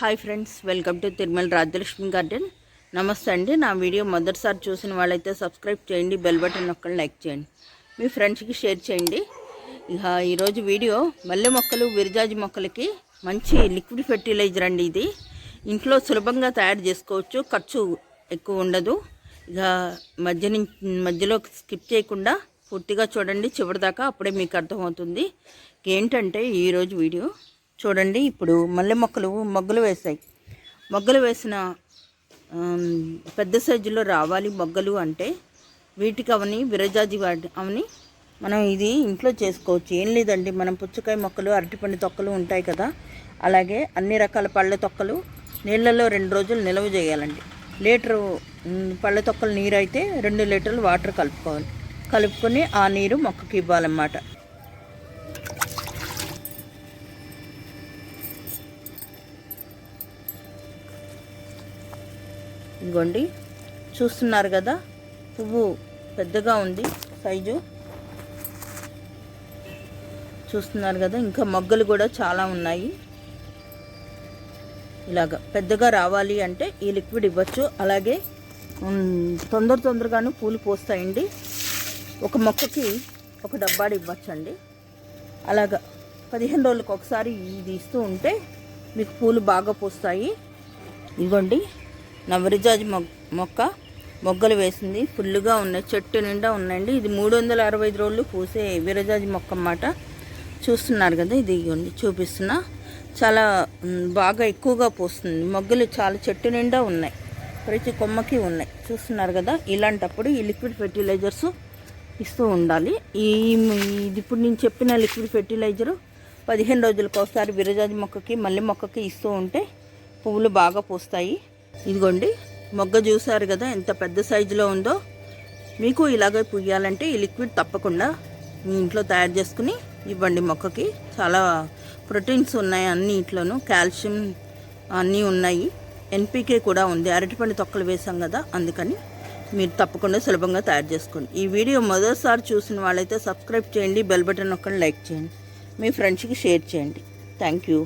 Hi friends welcome to Tirumala Rajyalakshmi garden. నమస్తే అండి నా వీడియో మొదటిసారి చూసిన వాళ్ళైతే సబ్స్క్రైబ్ చేయండి బెల్ బటన్ నొక్కని లైక్ చేయండి. మీ ఫ్రెండ్స్కి షేర్ చేయండి. ఇక ఈరోజు వీడియో మల్లె మొక్కలు విరజాజి మొక్కలకి మంచి లిక్విడ్ ఫెర్టిలైజర్ అండి ఇది. ఇంట్లో సులభంగా తయారు చేసుకోవచ్చు ఖర్చు ఎక్కువ ఉండదు. ఇక మధ్య మధ్యలో స్కిప్ చేయకుండా పూర్తిగా చూడండి చివరిదాకా అప్పుడే మీకు అర్థమవుతుంది. ఏంటంటే ఈరోజు వీడియో చూడండి ఇప్పుడు మల్లె మొక్కలు మొగ్గలు వేసాయి మొగ్గలు వేసిన పెద్ద సైజులో రావాలి మొగ్గలు అంటే వీటికి అవని విరజాజి వాటి అవని మనం ఇది ఇంట్లో చేసుకోవచ్చు. ఏం లేదండి మనం పుచ్చకాయ మొక్కలు అరటిపండు తొక్కలు ఉంటాయి కదా అలాగే అన్ని రకాల పళ్ళ తొక్కలు నీళ్ళల్లో రెండు రోజులు నిల్వ చేయాలండి. లీటరు పళ్ళ తొక్కలు నీరు అయితే రెండు లీటర్లు వాటర్ కలుపుకోవాలి. కలుపుకొని ఆ నీరు మొక్కకి ఇవ్వాలన్నమాట. ఇదిగోండి. చూస్తున్నారు కదా పువ్వు పెద్దగా ఉంది సైజు. చూస్తున్నారు కదా ఇంకా మొగ్గలు కూడా చాలా ఉన్నాయి. ఇలాగ పెద్దగా రావాలి అంటే ఈ లిక్విడ్ ఇవ్వచ్చు. అలాగే తొందర తొందరగాను పూలు పోస్తాయండి. ఒక మొక్కకి ఒక డబ్బాడు ఇవ్వచ్చండి. అలాగా పదిహేను రోజులకు ఒకసారి ఇది ఇస్తూ ఉంటే మీకు పూలు బాగా పూస్తాయి. ఇవ్వండి నా మొక్క మొగ్గలు వేసింది. ఫుల్గా ఉన్నాయి. చెట్టు నిండా ఉన్నాయండి. ఇది మూడు వందల అరవై ఐదు రోజులు పూసే విరజాజి మొక్క అన్నమాట. చూస్తున్నారు కదా ఇది ఇదిగోండి చూపిస్తున్నా. చాలా బాగా ఎక్కువగా పూస్తుంది. మొగ్గలు చాలా చెట్టు నిండా ఉన్నాయి. ప్రతి కొమ్మకి ఉన్నాయి. చూస్తున్నారు కదా ఇలాంటప్పుడు ఈ లిక్విడ్ ఫెర్టిలైజర్స్ ఇస్తూ ఉండాలి. ఈ ఇది ఇప్పుడు నేను చెప్పిన లిక్విడ్ ఫెర్టిలైజరు పదిహేను రోజులకు ఒకసారి విరజాజి మొక్కకి మల్లె మొక్కకి ఇస్తూ ఉంటే పువ్వులు బాగా పూస్తాయి. ఇదిగోండి మొగ్గ చూసారు కదా ఎంత పెద్ద సైజులో ఉందో. మీకు ఇలాగే పుయ్యాలంటే ఈ లిక్విడ్ తప్పకుండా మీ ఇంట్లో తయారు చేసుకుని ఇవ్వండి మొక్కకి. చాలా ప్రోటీన్స్ ఉన్నాయి అన్ని ఇంట్లోనూ కాల్షియం అన్నీ ఉన్నాయి. ఎన్పికే కూడా ఉంది అరటిపండు తొక్కలు వేసాం కదా అందుకని మీరు తప్పకుండా సులభంగా తయారు చేసుకోండి. ఈ వీడియో మొదటిసారి చూసిన వాళ్ళైతే సబ్స్క్రైబ్ చేయండి బెల్ బటన్ ఒక్కని లైక్ చేయండి. మీ ఫ్రెండ్స్కి షేర్ చేయండి. Thank you.